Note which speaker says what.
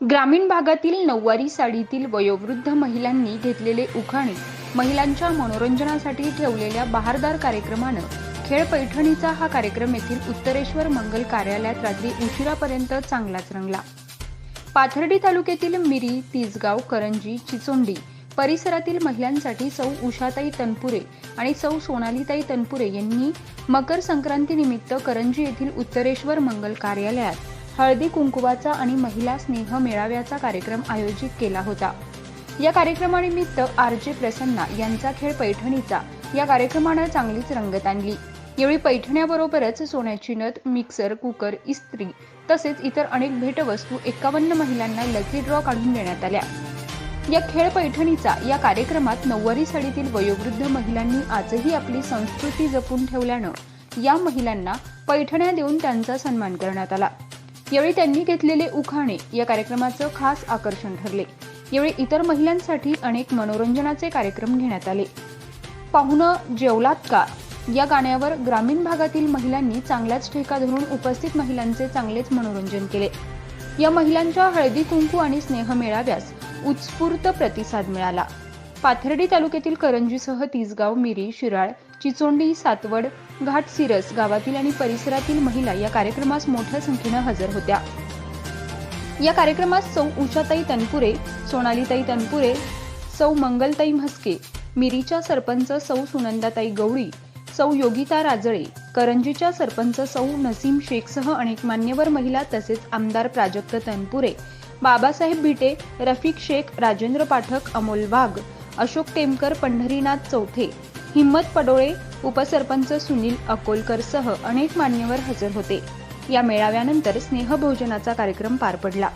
Speaker 1: ग्रामीण भागातील नऊवारी साडीतील वयोवृद्ध महिलांनी घेतलेले उखाणे महिलांच्या मनोरंजनासाठी ठेवलेल्या बहारदार कार्यक्रमानं खेळ पैठणीचा हा कार्यक्रम येथील उत्तरेश्वर मंगल कार्यालयात रात्री उशिरापर्यंत चांगलाच रंगला. पाथर्डी तालुक्यातील मिरी तिसगाव करंजी चिचोंडी परिसरातील महिलांसाठी सौ उषाताई तनपुरे आणि सौ सोनालीताई तनपुरे यांनी मकर संक्रांतीनिमित्त करंजी येथील उत्तरेश्वर मंगल कार्यालयात हळदी कुंकुवाचा आणि महिला स्नेह मेळाव्याचा कार्यक्रम आयोजित केला होता. या कार्यक्रमानिमित्त आर जे प्रसन्ना यांचा खेळ पैठणीचा या कार्यक्रमानं चांगलीच रंगत आणली. यावेळी पैठण्याबरोबरच सोन्याची नथ मिक्सर कुकर इस्त्री तसेच इतर अनेक भेटवस्तू एकावन्न महिलांना लकी ड्रॉ काढून देण्यात आल्या. या खेळ पैठणीचा या कार्यक्रमात नऊवारी साडीतील वयोवृद्ध महिलांनी आजही आपली संस्कृती जपून ठेवल्यानं या महिलांना पैठण्या देऊन त्यांचा सन्मान करण्यात आला. यावेळी त्यांनी घेतलेले उखाणे या कार्यक्रमाचं खास आकर्षण ठरले. यावेळी इतर महिलांसाठी अनेक मनोरंजनाचे कार्यक्रम घेण्यात आले. पाहुणं जेवलात का या गाण्यावर ग्रामीण भागातील महिलांनी चांगलाच ठेका धरून उपस्थित महिलांचे चांगलेच मनोरंजन केले. या महिलांच्या हळदी कुंकू आणि स्नेह मेळाव्यास उत्स्फूर्त प्रतिसाद मिळाला. पाथर्डी तालुक्यातील करंजीसह तिसगाव मिरी शिराळ चिचोंडी सातवड घाट सिरस गावातील आणि परिसरातील महिला या कार्यक्रमास मोठ्या संख्येनं हजर होत्या. या कार्यक्रमात सौ उषाताई तनपुरे सोनालीताई तनपुरे सौ मंगलताई म्हस्के मिरीच्या सरपंच सौ सुनंदाताई गवळी सौ योगिता राजळे करंजीच्या सरपंच सौ नसीम शेखसह अनेक मान्यवर महिला तसेच आमदार प्राजक्त तनपुरे बाबासाहेब भिटे रफिक शेख राजेंद्र पाठक अमोल वाघ अशोक टेमकर पंढरीनाथ चौथे हिम्मत पडोळे उपसरपंच सुनील अकोलकर सह अनेक मान्यवर हजर होते. या मेळाव्यानंतर स्नेहभोजनाचा कार्यक्रम पार पडला.